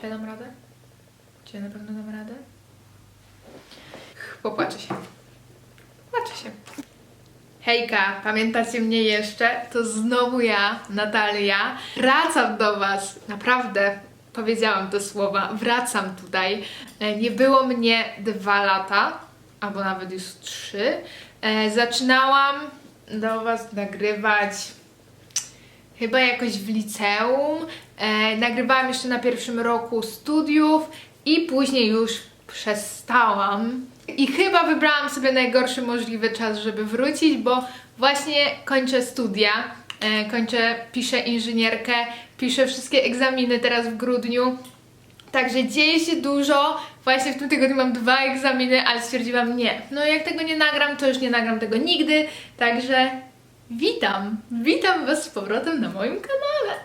Czy ja dam radę? Czy ja na pewno dam radę? Popłaczę się. Płaczę się. Hejka, pamiętacie mnie jeszcze? To znowu ja, Natalia. Wracam do Was. Naprawdę, powiedziałam te słowa. Wracam tutaj. E, Nie było mnie dwa lata, albo nawet już trzy. E, Zaczynałam do Was nagrywać chyba jakoś w liceum. E, nagrywałam jeszcze na pierwszym roku studiów i później już przestałam. I chyba wybrałam sobie najgorszy możliwy czas, żeby wrócić, bo właśnie kończę studia. E, kończę, piszę inżynierkę, piszę wszystkie egzaminy teraz w grudniu. Także dzieje się dużo. Właśnie w tym tygodniu mam dwa egzaminy, ale stwierdziłam nie. No jak tego nie nagram, to już nie nagram tego nigdy. Także witam. Witam Was z powrotem na moim kanale.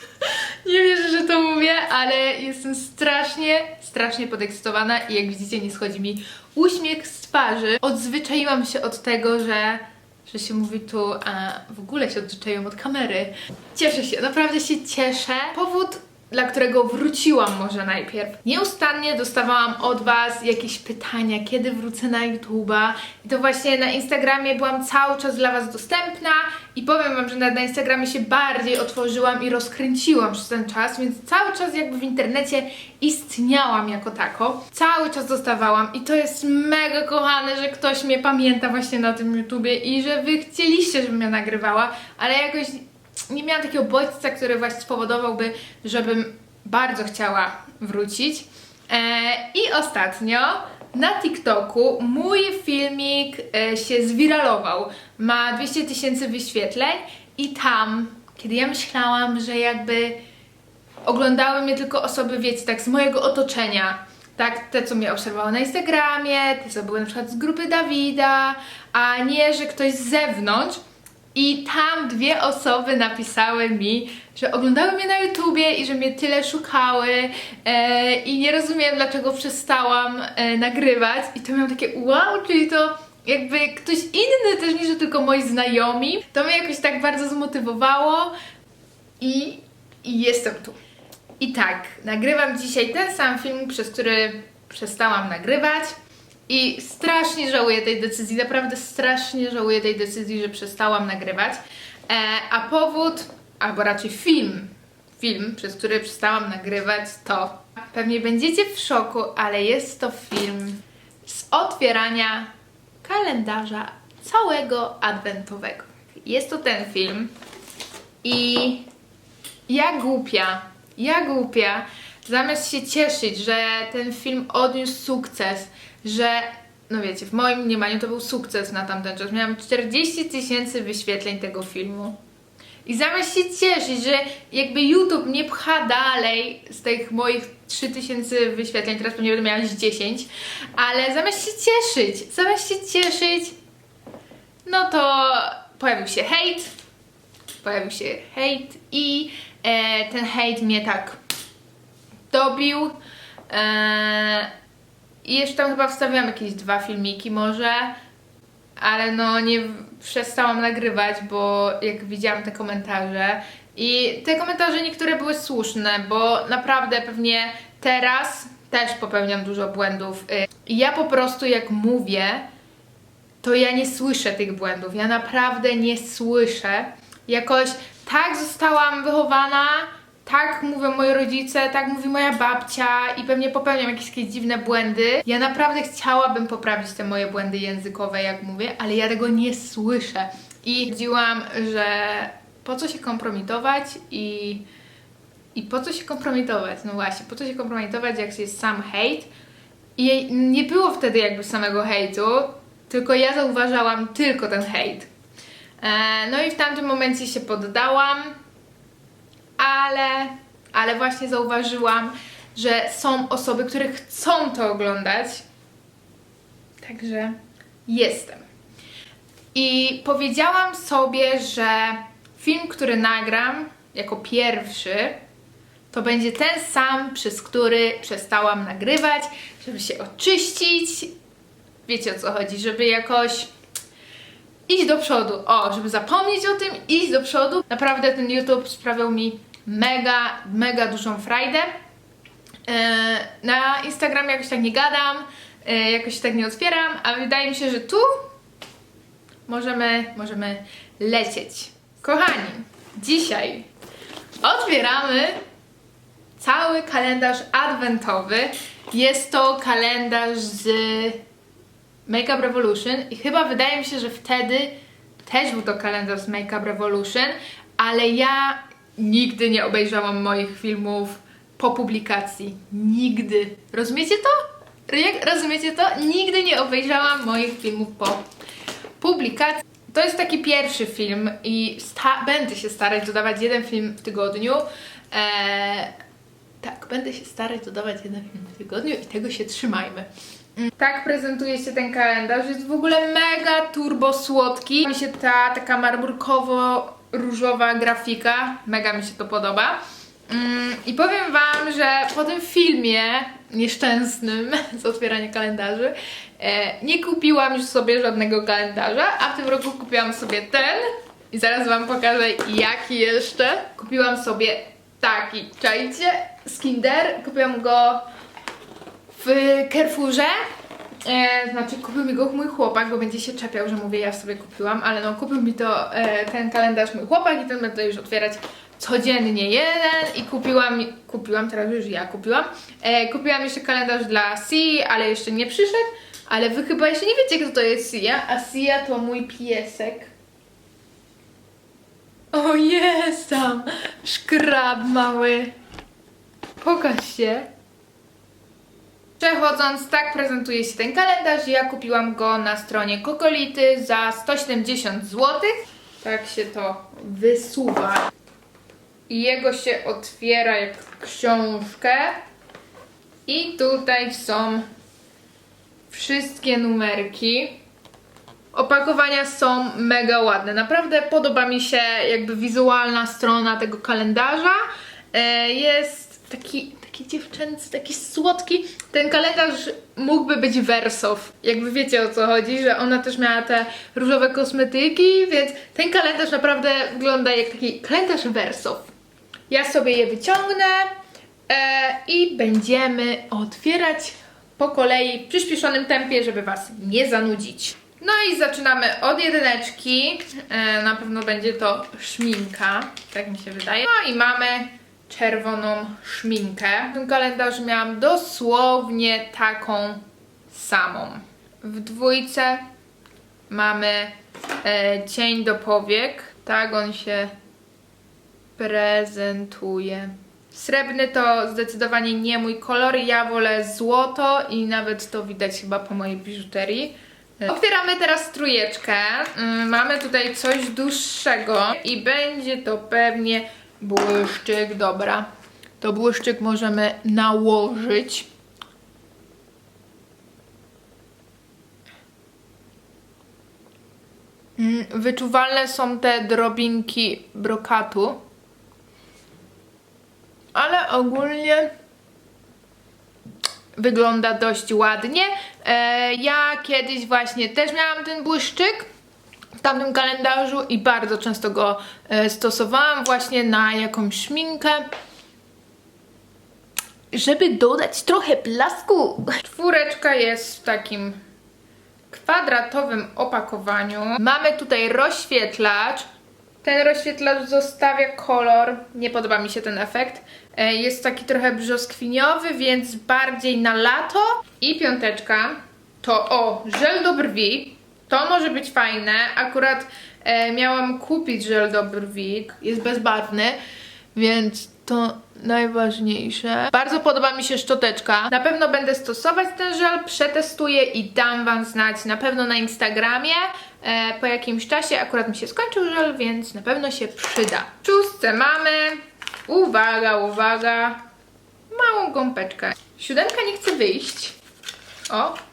Nie wierzę, że to mówię, ale jestem strasznie, strasznie podekscytowana i jak widzicie nie schodzi mi uśmiech z twarzy. Odzwyczaiłam się od tego, że, że się mówi tu, a w ogóle się odzwyczaiłam od kamery. Cieszę się, naprawdę się cieszę. Powód dla którego wróciłam może najpierw. Nieustannie dostawałam od Was jakieś pytania, kiedy wrócę na YouTube'a. I to właśnie na Instagramie byłam cały czas dla Was dostępna i powiem Wam, że na, na Instagramie się bardziej otworzyłam i rozkręciłam przez ten czas, więc cały czas jakby w internecie istniałam jako tako. Cały czas dostawałam i to jest mega kochane, że ktoś mnie pamięta właśnie na tym YouTubie i że Wy chcieliście, żebym ja nagrywała, ale jakoś nie miałam takiego bodźca, który właśnie spowodowałby, żebym bardzo chciała wrócić. E, I ostatnio na TikToku mój filmik e, się zwiralował. Ma 200 tysięcy wyświetleń i tam, kiedy ja myślałam, że jakby oglądały mnie tylko osoby, wiecie, tak z mojego otoczenia. Tak, te, co mnie obserwowały na Instagramie, te, co były na przykład z grupy Dawida, a nie, że ktoś z zewnątrz. I tam dwie osoby napisały mi, że oglądały mnie na YouTubie i że mnie tyle szukały e, i nie rozumiem dlaczego przestałam e, nagrywać i to miałam takie wow, czyli to jakby ktoś inny też niż tylko moi znajomi. To mnie jakoś tak bardzo zmotywowało i, i jestem tu. I tak, nagrywam dzisiaj ten sam film, przez który przestałam nagrywać. I strasznie żałuję tej decyzji, naprawdę strasznie żałuję tej decyzji, że przestałam nagrywać. E, a powód, albo raczej film, film, przez który przestałam nagrywać, to pewnie będziecie w szoku, ale jest to film z otwierania kalendarza całego adwentowego. Jest to ten film i ja głupia, ja głupia, zamiast się cieszyć, że ten film odniósł sukces, że, no wiecie, w moim mniemaniu to był sukces na tamten czas. Miałam 40 tysięcy wyświetleń tego filmu. I zamiast się cieszyć, że jakby YouTube mnie pcha dalej z tych moich 3000 wyświetleń, teraz pewnie będę miała z 10, ale zamiast się cieszyć, zamiast się cieszyć, no to pojawił się hejt, pojawił się hejt i e, ten hejt mnie tak dobił. E, I jeszcze tam chyba wstawiłam jakieś dwa filmiki może, ale no nie przestałam nagrywać, bo jak widziałam te komentarze i te komentarze niektóre były słuszne, bo naprawdę pewnie teraz też popełniam dużo błędów. Y, ja po prostu jak mówię, to ja nie słyszę tych błędów. Ja naprawdę nie słyszę. Jakoś tak zostałam wychowana, tak mówią moi rodzice, tak mówi moja babcia i pewnie popełniam jakieś takie dziwne błędy. Ja naprawdę chciałabym poprawić te moje błędy językowe, jak mówię, ale ja tego nie słyszę. I stwierdziłam, że po co się kompromitować i i po co się kompromitować? No właśnie, po co się kompromitować, jak jest sam hejt? I nie było wtedy jakby samego hejtu, tylko ja zauważałam tylko ten hejt. E, no i w tamtym momencie się poddałam, ale, ale właśnie zauważyłam, że są osoby, które chcą to oglądać. Także jestem. I powiedziałam sobie, że film, który nagram jako pierwszy, to będzie ten sam, przez który przestałam nagrywać, żeby się oczyścić. Wiecie o co chodzi, żeby jakoś iść do przodu. O, żeby zapomnieć o tym, iść do przodu. Naprawdę ten YouTube sprawiał mi mega, mega dużą frajdę. E, na Instagramie jakoś tak nie gadam, e, jakoś tak nie otwieram, a wydaje mi się, że tu możemy, możemy lecieć. Kochani, dzisiaj otwieramy cały kalendarz adwentowy. Jest to kalendarz z Makeup Revolution i chyba wydaje mi się, że wtedy też był to kalendarz z Makeup Revolution, ale ja nigdy nie obejrzałam moich filmów po publikacji. Nigdy. Rozumiecie to? Rozumiecie to? Nigdy nie obejrzałam moich filmów po publikacji. To jest taki pierwszy film i będę się starać dodawać jeden film w tygodniu. Eee, tak, będę się starać dodawać jeden film w tygodniu i tego się trzymajmy. Mm, Tak prezentuje się ten kalendarz. Jest w ogóle mega turbo słodki. Mi się ta taka marmurkowo-różowa grafika, mega mi się to podoba. Mm, I powiem Wam, że po tym filmie nieszczęsnym z otwierania kalendarzy e, nie kupiłam już sobie żadnego kalendarza, a w tym roku kupiłam sobie ten i zaraz Wam pokażę jaki jeszcze. Kupiłam sobie taki, czajcie, z Kinder. Kupiłam go w Carrefourze. E, znaczy kupił mi go mój chłopak, bo będzie się czepiał, że mówię ja sobie kupiłam, ale no kupił mi to e, ten kalendarz mój chłopak i ten będę już otwierać codziennie jeden i kupiłam, kupiłam, teraz już ja kupiłam, e, kupiłam jeszcze kalendarz dla Si, ale jeszcze nie przyszedł, ale wy chyba jeszcze nie wiecie kto to jest Sia, a Sia to mój piesek. O jest tam, szkrab mały. Pokaż się. Przechodząc, tak prezentuje się ten kalendarz. Ja kupiłam go na stronie Kokolity za 170 zł. Tak się to wysuwa. I jego się otwiera jak książkę. I tutaj są wszystkie numerki. Opakowania są mega ładne. Naprawdę podoba mi się jakby wizualna strona tego kalendarza. E, Jest taki, taki dziewczęcy, taki słodki. Ten kalendarz mógłby być Wersow. Jakby wiecie o co chodzi, że ona też miała te różowe kosmetyki, więc ten kalendarz naprawdę wygląda jak taki kalendarz Wersow. Ja sobie je wyciągnę e, i będziemy otwierać po kolei w przyspieszonym tempie, żeby Was nie zanudzić. No i zaczynamy od jedyneczki. E, na pewno będzie to szminka, tak mi się wydaje. No i mamy czerwoną szminkę. W tym kalendarzu miałam dosłownie taką samą. W dwójce mamy e, cień do powiek. Tak on się prezentuje. Srebrny to zdecydowanie nie mój kolor, ja wolę złoto i nawet to widać chyba po mojej biżuterii. Otwieramy teraz trójeczkę. Ym, Mamy tutaj coś dłuższego i będzie to pewnie błyszczyk. Dobra, to błyszczyk możemy nałożyć. Mm, Wyczuwalne są te drobinki brokatu ale ogólnie wygląda dość ładnie. E, ja kiedyś właśnie też miałam ten błyszczyk w tamtym kalendarzu i bardzo często go e, stosowałam właśnie na jakąś szminkę. Żeby dodać trochę blasku. Czwóreczka jest w takim kwadratowym opakowaniu. Mamy tutaj rozświetlacz. Ten rozświetlacz zostawia kolor. Nie podoba mi się ten efekt. E, Jest taki trochę brzoskwiniowy, więc bardziej na lato. I piąteczka to o, żel do brwi. To może być fajne. Akurat e, miałam kupić żel do brwi. Jest bezbarwny, więc to najważniejsze. Bardzo podoba mi się szczoteczka. Na pewno będę stosować ten żel, przetestuję i dam Wam znać na pewno na Instagramie e, po jakimś czasie. Akurat mi się skończył żel, więc na pewno się przyda. W mamy, uwaga, uwaga, małą gąbeczkę. Siódemka nie chce wyjść. O.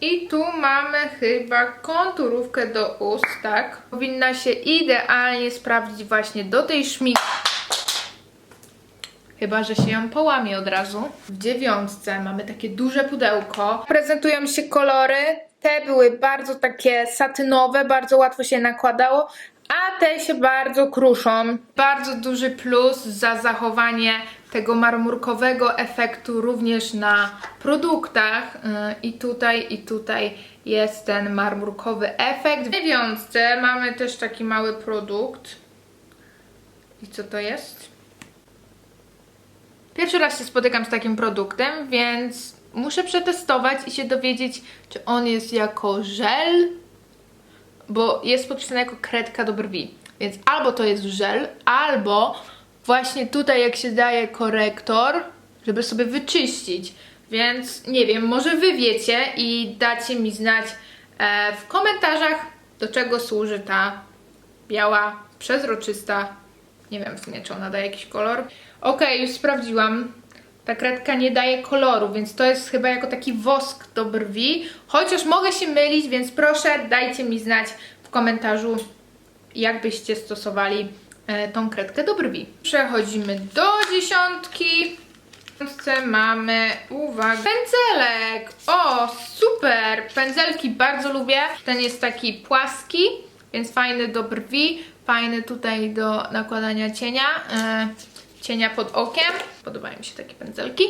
I tu mamy chyba konturówkę do ust, tak? Powinna się idealnie sprawdzić właśnie do tej szminki. Chyba, że się ją połamie od razu. W dziewiątce mamy takie duże pudełko. Prezentują się kolory. Te były bardzo takie satynowe, bardzo łatwo się nakładało. A te się bardzo kruszą. Bardzo duży plus za zachowanie tego marmurkowego efektu również na produktach. Yy, I tutaj, i tutaj jest ten marmurkowy efekt. W dziewiątce mamy też taki mały produkt. I co to jest? Pierwszy raz się spotykam z takim produktem, więc muszę przetestować i się dowiedzieć, czy on jest jako żel, bo jest podpisane jako kredka do brwi. Więc albo to jest żel, albo właśnie tutaj jak się daje korektor, żeby sobie wyczyścić. Więc nie wiem, może wy wiecie i dacie mi znać e, w komentarzach, do czego służy ta biała, przezroczysta. Nie wiem w sumie, czy ona daje jakiś kolor. Okej, już sprawdziłam. Ta kredka nie daje koloru, więc to jest chyba jako taki wosk do brwi. Chociaż mogę się mylić, więc proszę dajcie mi znać w komentarzu, jak byście stosowali tą kredkę do brwi. Przechodzimy do dziesiątki. W dziesiątce mamy, uwaga, pędzelek. O, super! Pędzelki bardzo lubię. Ten jest taki płaski, więc fajny do brwi, fajny tutaj do nakładania cienia. E, cienia pod okiem. Podobają mi się takie pędzelki.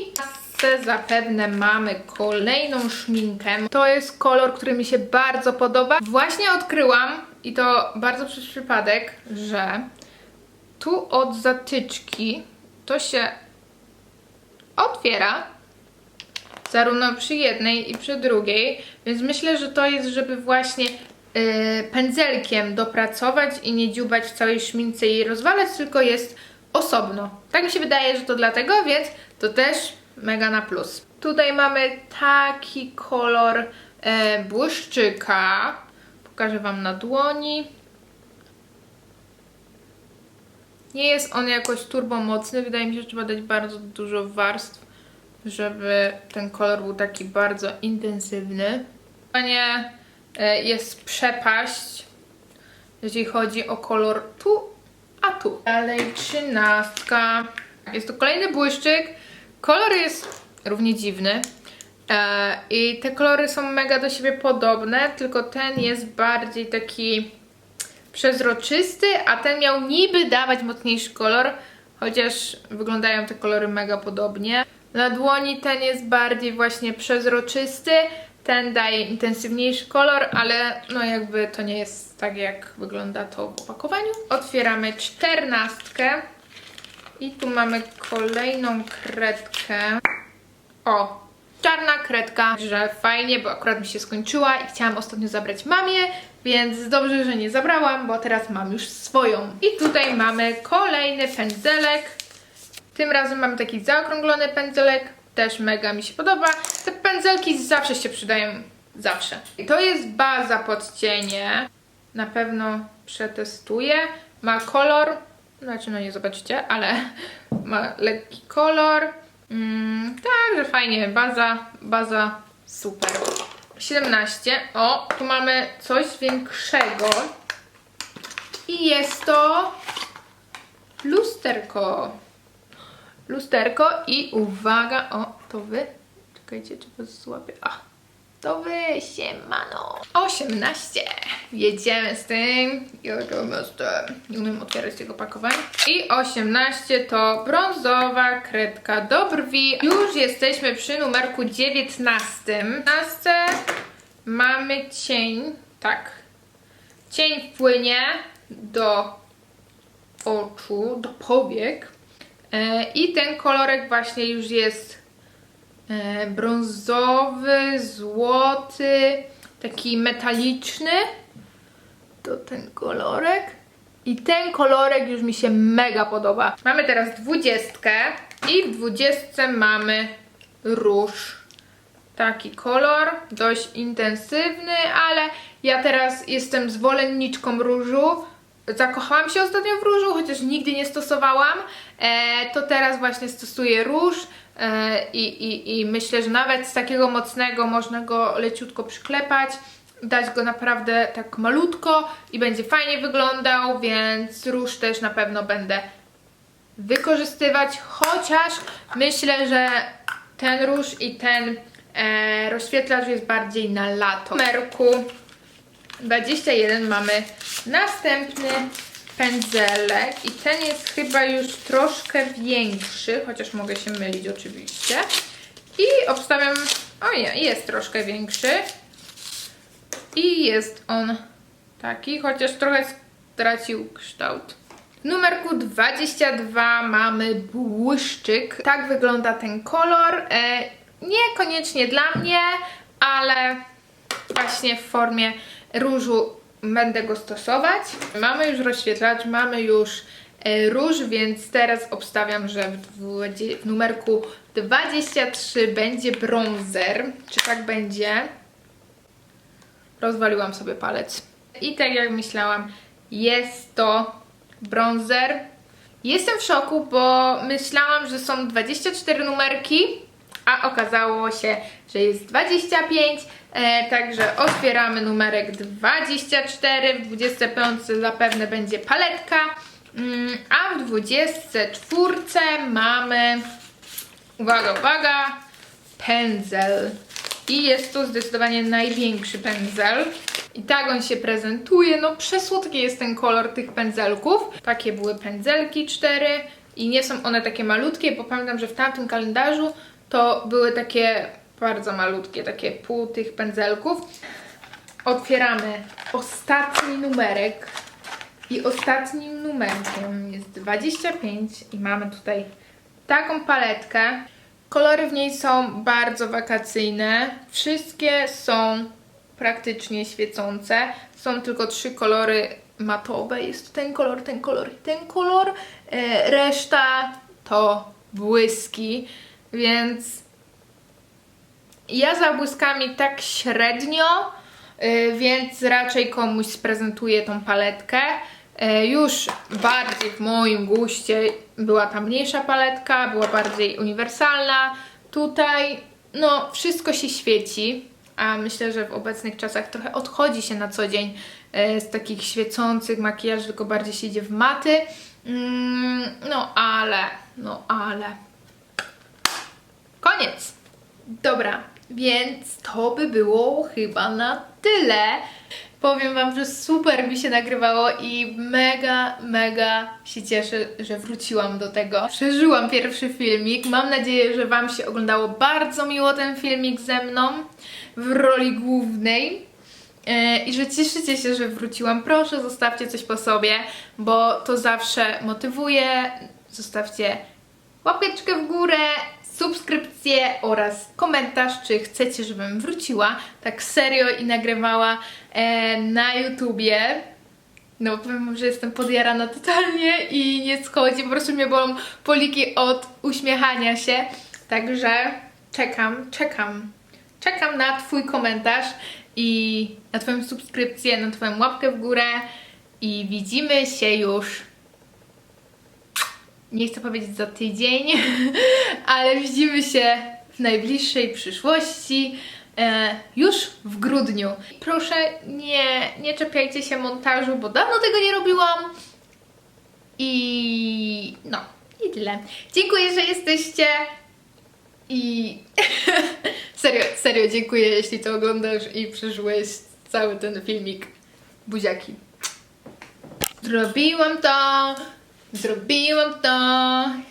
Zapewne mamy kolejną szminkę. To jest kolor, który mi się bardzo podoba. Właśnie odkryłam, i to bardzo przez przypadek, że tu od zatyczki to się otwiera zarówno przy jednej i przy drugiej, więc myślę, że to jest, żeby właśnie yy, pędzelkiem dopracować i nie dziubać w całej szmince i rozwalać, tylko jest osobno. Tak mi się wydaje, że to dlatego, więc to też mega na plus. Tutaj mamy taki kolor e, błyszczyka. Pokażę Wam na dłoni. Nie jest on jakoś turbo mocny. Wydaje mi się, że trzeba dać bardzo dużo warstw, żeby ten kolor był taki bardzo intensywny. Nie e, jest przepaść, jeśli chodzi o kolor tu, a tu. Dalej trzynastka. Jest to kolejny błyszczyk. Kolor jest równie dziwny. E, I te kolory są mega do siebie podobne, tylko ten jest bardziej taki przezroczysty, a ten miał niby dawać mocniejszy kolor, chociaż wyglądają te kolory mega podobnie. Na dłoni ten jest bardziej właśnie przezroczysty, ten daje intensywniejszy kolor, ale no jakby to nie jest tak jak wygląda to w opakowaniu. Otwieramy czternastkę i tu mamy kolejną kredkę. O, czarna kredka, że fajnie, bo akurat mi się skończyła i chciałam ostatnio zabrać mamie, więc dobrze, że nie zabrałam, bo teraz mam już swoją. I tutaj mamy kolejny pędzelek. Tym razem mamy taki zaokrąglony pędzelek, też mega mi się podoba. Te pędzelki zawsze się przydają, zawsze. I to jest baza pod cienie. Na pewno przetestuję. Ma kolor, znaczy no nie zobaczycie, ale ma lekki kolor. Mm, tak, że fajnie, baza, baza super. 17. O, tu mamy coś większego. I jest to lusterko. Lusterko i uwaga, o, to wy. Czekajcie, czy was złapię. A, to wy, siemano. 18. Jedziemy z tym. Jedziemy z tym. Nie umiem otwierać tego pakowania. I 18 to brązowa kredka do brwi. Już jesteśmy przy numerku 19. 19 mamy cień. Tak. Cień wpłynie do oczu, do powiek. E, I ten kolorek właśnie już jest brązowy, złoty, taki metaliczny. To ten kolorek. I ten kolorek już mi się mega podoba. Mamy teraz dwudziestkę i w dwudziestce mamy róż. Taki kolor, dość intensywny, ale ja teraz jestem zwolenniczką różu. Zakochałam się ostatnio w różu, chociaż nigdy nie stosowałam. E, to teraz właśnie stosuję róż e, i, i, i myślę, że nawet z takiego mocnego można go leciutko przyklepać. Dać go naprawdę tak malutko i będzie fajnie wyglądał, więc róż też na pewno będę wykorzystywać, chociaż myślę, że ten róż i ten e, rozświetlacz jest bardziej na lato. W numerku 21 mamy następny pędzelek i ten jest chyba już troszkę większy, chociaż mogę się mylić oczywiście. I obstawiam, o nie, jest troszkę większy. I jest on taki, chociaż trochę stracił kształt. W numerku 22 mamy błyszczyk. Tak wygląda ten kolor. E, niekoniecznie dla mnie, ale właśnie w formie różu będę go stosować. Mamy już rozświetlacz, mamy już e, róż, więc teraz obstawiam, że w, w numerku 23 będzie bronzer. Czy tak będzie? Rozwaliłam sobie palec. I tak jak myślałam, jest to bronzer. Jestem w szoku, bo myślałam, że są 24 numerki, a okazało się, że jest 25. E, także otwieramy numerek 24. W 25 zapewne będzie paletka. Mm, a w 24 mamy, uwaga, uwaga, pędzel. I jest to zdecydowanie największy pędzel. I tak on się prezentuje. No przesłodki jest ten kolor tych pędzelków. Takie były pędzelki cztery i nie są one takie malutkie, bo pamiętam, że w tamtym kalendarzu to były takie bardzo malutkie, takie pół tych pędzelków. Otwieramy ostatni numerek. I ostatnim numerkiem jest 25 i mamy tutaj taką paletkę. Kolory w niej są bardzo wakacyjne. Wszystkie są praktycznie świecące. Są tylko trzy kolory matowe. Jest ten kolor, ten kolor i ten kolor. E, Reszta to błyski, więc ja za błyskami tak średnio, y, więc raczej komuś sprezentuję tą paletkę. Y, Już bardziej w moim guście była ta mniejsza paletka, była bardziej uniwersalna. Tutaj, no, wszystko się świeci, a myślę, że w obecnych czasach trochę odchodzi się na co dzień y, z takich świecących makijaży, tylko bardziej się idzie w maty. Mm, No, ale, no, ale. Koniec! Dobra, więc to by było chyba na tyle. Powiem Wam, że super mi się nagrywało i mega, mega się cieszę, że wróciłam do tego. Przeżyłam pierwszy filmik. Mam nadzieję, że Wam się oglądało bardzo miło ten filmik ze mną w roli głównej. E, I że cieszycie się, że wróciłam. Proszę, zostawcie coś po sobie, bo to zawsze motywuje. Zostawcie łapeczkę w górę, subskrypcję oraz komentarz, czy chcecie, żebym wróciła tak serio i nagrywała e, na YouTubie. No powiem że jestem podjarana totalnie i nie schodzi, po prostu mnie bolą poliki od uśmiechania się. Także czekam, czekam, czekam na Twój komentarz i na Twoją subskrypcję, na Twoją łapkę w górę i widzimy się już nie chcę powiedzieć za tydzień, ale widzimy się w najbliższej przyszłości, e, już w grudniu. Proszę nie, nie czepiajcie się montażu, bo dawno tego nie robiłam. I no, i tyle. Dziękuję, że jesteście. I serio, serio dziękuję, jeśli to oglądasz i przeżyłeś cały ten filmik. Buziaki. Zrobiłam to, zrobiłam to.